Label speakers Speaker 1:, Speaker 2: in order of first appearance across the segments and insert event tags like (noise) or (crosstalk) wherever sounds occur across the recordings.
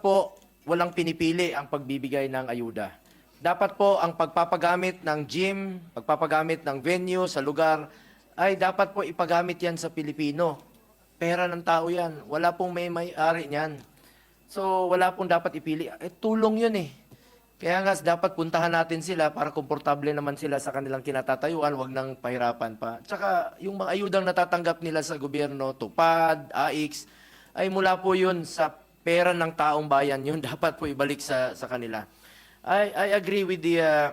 Speaker 1: po walang pinipili ang pagbibigay ng ayuda. Dapat po ang pagpapagamit ng gym, pagpapagamit ng venue sa lugar, ay dapat po ipagamit yan sa Pilipino. Pera ng tao yan. Wala pong may may-ari niyan. So, wala pong dapat ipili. Eh, tulong yun eh. Kaya nga, dapat puntahan natin sila para komportable naman sila sa kanilang kinatatayuan, wag nang pahirapan pa. Tsaka, yung mga ayudang natatanggap nila sa gobyerno, TUPAD, AIX, ay mula po yun sa pera ng taong bayan. Yun (laughs) dapat po ibalik sa, sa kanila. I, I agree with the uh,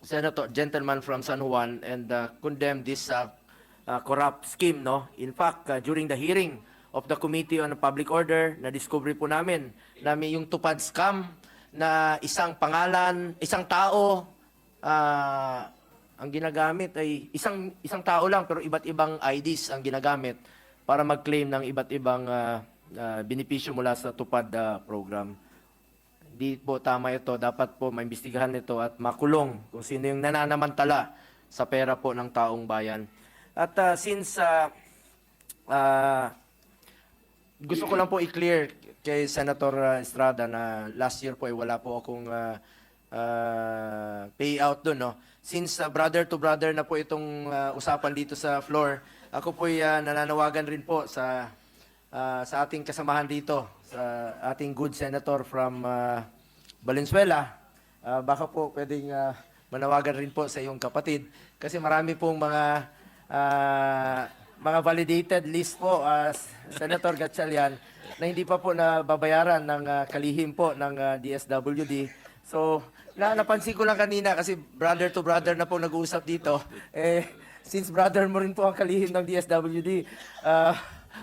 Speaker 1: Senator, gentleman from San Juan and uh, condemn this uh, uh, corrupt scheme. No? In fact, uh, during the hearing of the Committee on Public Order, na-discover po namin na may yung tupad scam na isang pangalan, isang tao, ah, ang ginagamit ay isang isang tao lang pero iba't ibang IDs ang ginagamit para mag-claim ng iba't ibang ah, ah, benepisyo mula sa tupad ah, program. Hindi po tama ito. Dapat po maimbestigahan ito at makulong kung sino yung nananamantala sa pera po ng taong bayan. At ah, since ah, ah, gusto ko lang po i-clear kay Senator uh, Estrada na last year po ay wala po akong uh, uh, payout doon. No? Since uh, brother to brother na po itong uh, usapan dito sa floor, ako po ay uh, nananawagan rin po sa uh, sa ating kasamahan dito, sa ating good senator from uh, Valenzuela. Uh, baka po pwedeng uh, manawagan rin po sa iyong kapatid kasi marami pong mga uh, mga validated list po uh, Senator Gatchalian na hindi pa po nababayaran ng uh, kalihim po ng uh, DSWD. So, na napansin ko lang kanina kasi brother to brother na po nag-uusap dito. Eh, since brother mo rin po ang kalihim ng DSWD, uh,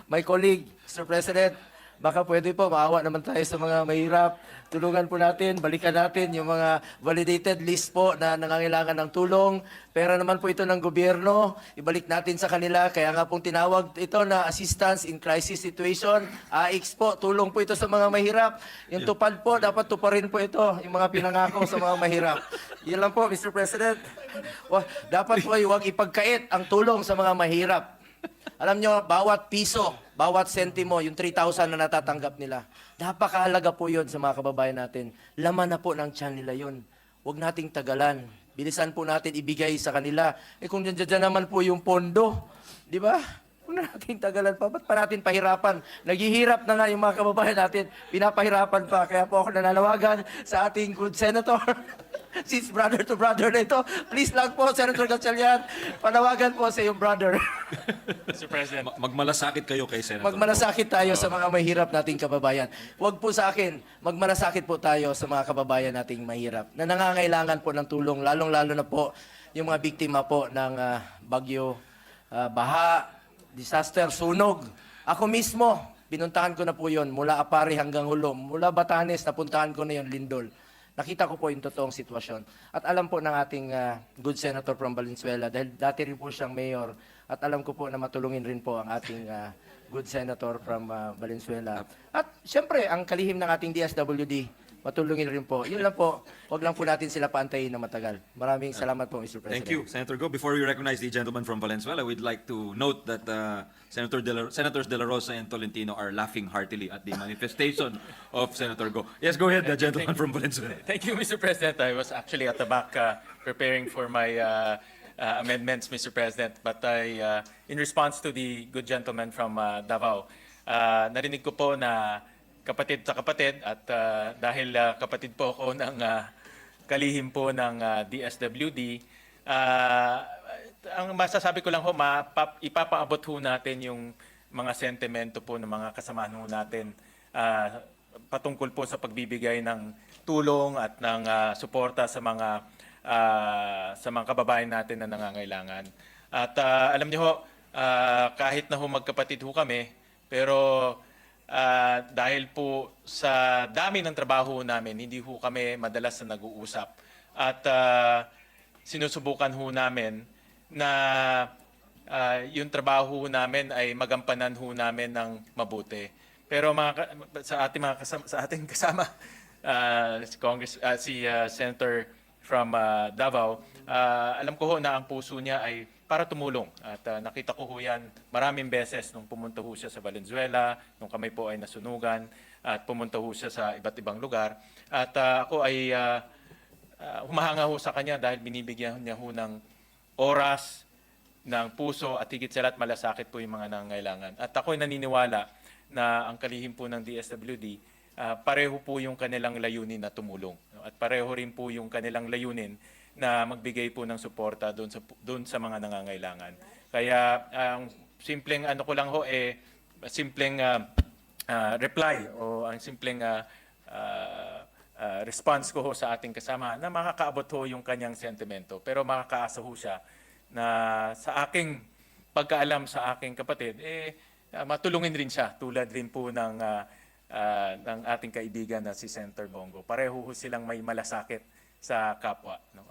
Speaker 1: my colleague, Mr. President, baka pwede po maawa naman tayo sa mga mahirap. Tulungan po natin, balikan natin yung mga validated list po na nangangailangan ng tulong. Pera naman po ito ng gobyerno, ibalik natin sa kanila. Kaya nga pong tinawag ito na assistance in crisis situation. AIX po, tulong po ito sa mga mahirap. Yung tupad po, dapat tuparin po ito, yung mga pinangako sa mga mahirap. Yun lang po, Mr. President. Dapat po ay huwag ipagkait ang tulong sa mga mahirap. Alam nyo, bawat piso, bawat sentimo, yung 3,000 na natatanggap nila, napakahalaga po yun sa mga kababayan natin. Laman na po ng tiyan nila yun. Huwag nating tagalan. Bilisan po natin ibigay sa kanila. Eh kung dyan, dyan naman po yung pondo, di ba? Huwag na natin tagalan pa. Ba't pa natin pahirapan? Naghihirap na nga yung mga kababayan natin. Pinapahirapan pa. Kaya po ako nananawagan sa ating good senator. (laughs) (laughs) Since brother to brother na ito, please lang po, Senator Gatchalian, panawagan po sa iyong brother. (laughs)
Speaker 2: Mr. President.
Speaker 3: Ma- Magmalasakit kayo kay Senator.
Speaker 1: Magmalasakit tayo sa mga mahirap nating kababayan. Huwag po sa akin, magmalasakit po tayo sa mga kababayan nating mahirap na nangangailangan po ng tulong, lalong-lalo na po yung mga biktima po ng ah, bagyo, ah, baha, disaster, sunog. Ako mismo, pinuntahan ko na po yon mula Apari hanggang Hulom. Mula Batanes, napuntahan ko na yon Lindol. Nakita ko po yung totoong sitwasyon. At alam po ng ating ah, good senator from Valenzuela, dahil dati rin po siyang mayor, at alam ko po na matulungin rin po ang ating ah, good senator from ah, Valenzuela. At siyempre, ang kalihim ng ating DSWD, matulungin rin po. Yun lang po, wag lang po natin sila paantayin na matagal. Maraming salamat po, Mr. President.
Speaker 3: Thank you, Senator Go. Before we recognize the gentleman from Valenzuela, we'd like to note that uh, Senator De La, Senators De La Rosa and Tolentino are laughing heartily at the manifestation (laughs) of Senator Go. Yes, go ahead, the gentleman from Valenzuela.
Speaker 2: Thank you, Mr. President. I was actually at the back uh, preparing for my uh, uh, amendments, Mr. President. But I, uh, in response to the good gentleman from uh, Davao, uh, narinig ko po na kapatid sa kapatid at uh, dahil uh, kapatid po ako ng uh, kalihim po ng uh, DSWD, uh, ang masasabi ko lang ho, mapap- ipapaabot ho natin yung mga sentimento po ng mga kasamahan ho natin ah, patungkol po sa pagbibigay ng tulong at ng ah, suporta sa mga ah, sa mga kababayan natin na nangangailangan. At ah, alam niyo ho, ah, kahit na ho magkapatid ho kami, pero ah, dahil po sa dami ng trabaho namin, hindi ho kami madalas na nag-uusap. At ah, sinusubukan ho namin na ah, yung trabaho ho namin ay magampanan ho namin ng mabuti. Pero mga sa ating mga kasama, sa ating (laughs) kasama ah, si Congress ah, si ah, Senator from ah, Davao, ah, alam ko ho na ang puso niya ay para tumulong. At ah, nakita ko ho yan maraming beses nung pumunta ho siya sa Valenzuela, nung kami po ay nasunugan. at pumunta ho siya sa iba't ibang lugar. At ah, ako ay ah, ah, humahanga ho sa kanya dahil binibigyan niya ho ng oras, ng puso at higit sa lahat malasakit po yung mga nangangailangan. At ako'y naniniwala na ang kalihim po ng DSWD, ah, pareho po yung kanilang layunin na tumulong. no? At pareho rin po yung kanilang layunin na magbigay po ng suporta doon sa doon sa mga nangangailangan. Kaya ang simpleng ano ko lang ho eh simpleng ah, ah, reply o ang simpleng ah, ah, ah, response ko ho sa ating kasama na makakaabot ho yung kanyang sentimento pero makakaasa ho siya na sa aking pagkaalam sa aking kapatid eh ah, matulungin rin siya tulad rin po ng ah, ah, ng ating kaibigan na si Senator Bongo. Pareho ho silang may malasakit sa kapwa no?